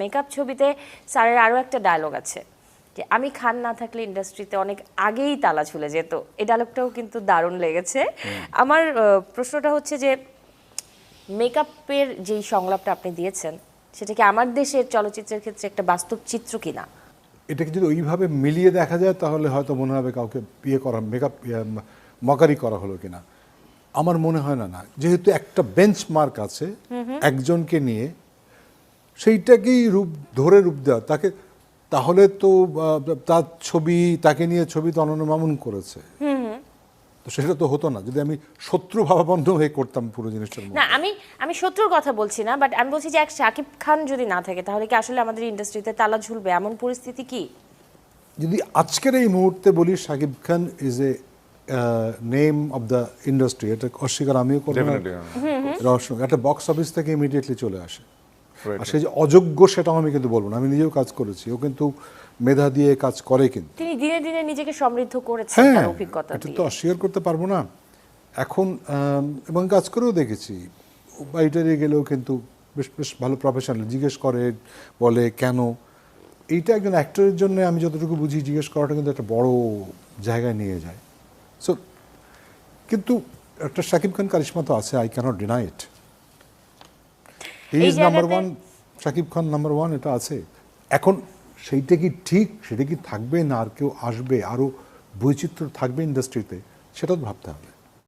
Makeup ছবিতে স্যারের আরও একটা ডায়লগ আছে যে আমি খান না থাকলে ইন্ডাস্ট্রিতে অনেক আগেই তালা ঝুলে যেত। এই ডায়লগটাও কিন্তু দারুণ লেগেছে। আমার প্রশ্নটা হচ্ছে যে মেকআপের যেই সংলাপটা আপনি দিয়েছেন সেটা কি আমার দেশের চলচ্চিত্রের ক্ষেত্রে একটা বাস্তব চিত্র কিনা? এটাকে যদি ওইভাবে মিলিয়ে দেখা যায় তাহলে হয়তো মনে হবে কাউকে বিয়ে করা মেকআপ মকারি করা হলো কিনা। আমার মনে হয় না না। যেহেতু একটা বেঞ্চ মার্ক আছে একজনকে নিয়ে সেইটাকেই রূপ ধরে রূপ দেওয়া। তাকে তাহলে তো তার ছবি তাকে নিয়ে ছবি তো অনন্য মামুন করেছে। তো সেটা তো হতো না। যদি আমি শত্রু ভাবাবন্ধ হয়ে করতাম পুরো জিনিসটার না আমি আমি শত্রুর কথা বলছি না বাট আমি বলছি যে এক শাকিব খান যদি না থাকে তাহলে কি আসলে আমাদের ইন্ডাস্ট্রিতে তালা ঝুলবে? এমন পরিস্থিতি কি? যদি আজকের এই মুহূর্তে বলি Shakib Khan is a name of the industry এটা অস্বীকার আমিও করব। রহস্য একটা বক্স অফিস থেকে ইমিডিয়েটলি চলে আসে. আর সে যে অযোগ্য সেটাও আমি কিন্তু বলব না আমি নিজেও কাজ করেছি ও কিন্তু মেধা দিয়ে কাজ করে কিন্তু। তিনি দিনে দিনে নিজেকে সমৃদ্ধ করেছেন হ্যাঁ তার অভিজ্ঞতা এটা তো অস্বীকার করতে পারব না। এখন এবং কাজ করেও দেখেছি বাইটারে গেলেও কিন্তু বেশ বেশ ভালো প্রফেশনাল জিজ্ঞেস করে বলে কেন? এইটা একজন অ্যাক্টরের জন্য আমি যতটুকু বুঝি জিজ্ঞেস করাটা কিন্তু একটা বড় জায়গায় নিয়ে যায়। সো কিন্তু একটা শাকিব খান কারিশমা তো আছে I can't deny it is number one Shakib Khan number one এটা আছে। এখন সেইটা কি ঠিক? সেটা কি থাকবে না? আর কেউ আসবে? আরও বৈচিত্র্য থাকবে ইন্ডাস্ট্রিতে সেটা তো ভাবতে হবে।